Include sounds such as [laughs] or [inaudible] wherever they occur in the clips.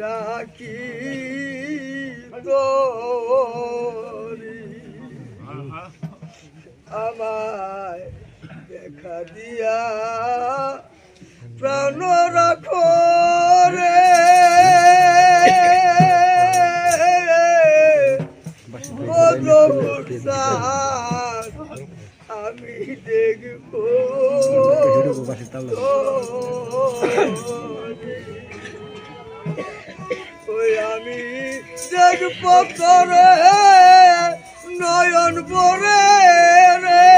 ডাকি তোরি। আমায় দেখা দিয়া প্রাণ রাখো রে। আমি দেখব। আমি দেখব করে নয়ন পরে রে।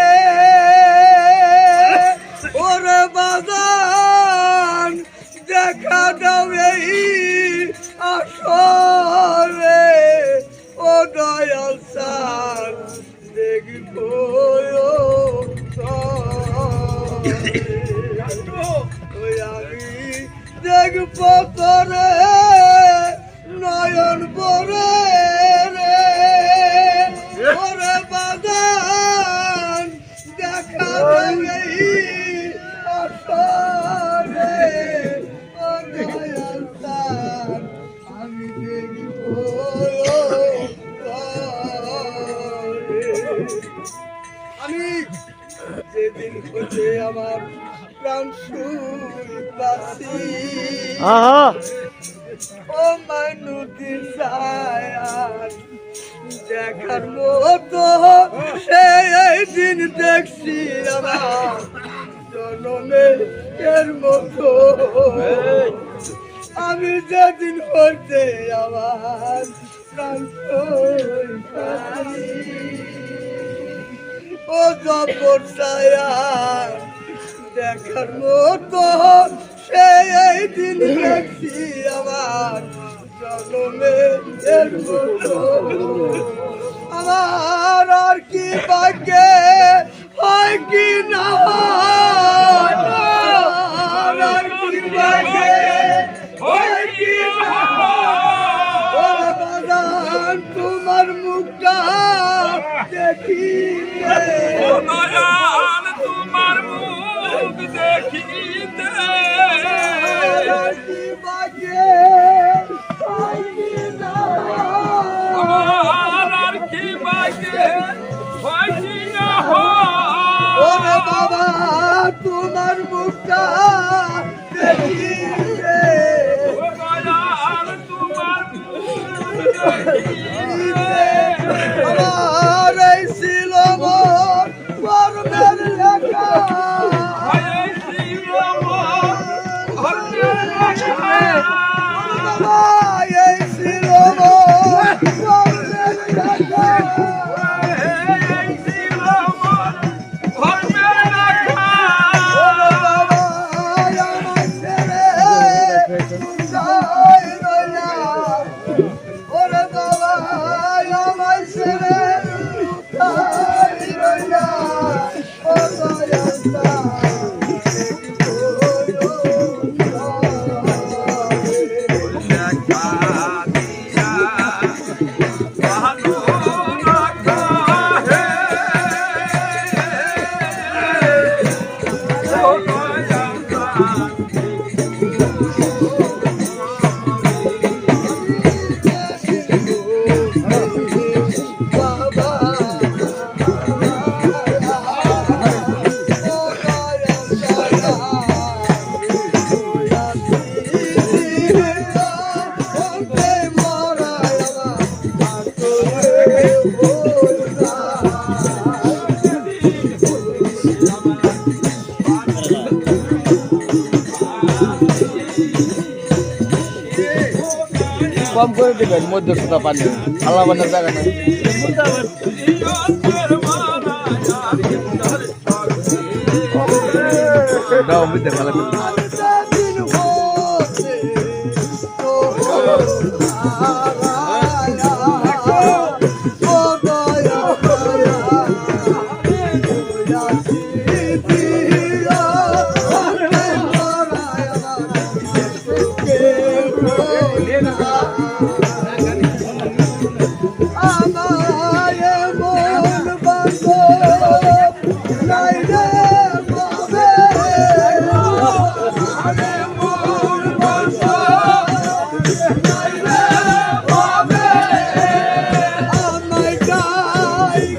ওরে বাজান দেখা দাও এই আসরে। ও দয়াল সার দেখব [laughs] আমি দেখব করে নয়ন পরে রে, ওরে বাগান দেখা দেবে আসরে আমি আমি যেদিন হতে আমার প্রাণ সুবাসী আহা! ও ছায়ার দেখার মতো সেই দিন দেখছি আমার। জনমের এর মতো। আমি যেদিন হতে আমার। ও জবর ছায়ার দেখার মতো সেই দিন দেখছি আমার জন্মের আমার আর কি ভাগ্যে হয় কি না? হয় কি না? তোমার মুখটা দেখিলে তোমার মুখটা i'm কম করে দিবেন মধ্যস্থতা পানি আল্লাহ বানার জায়গা নেই। দাও বুঝতে Ay,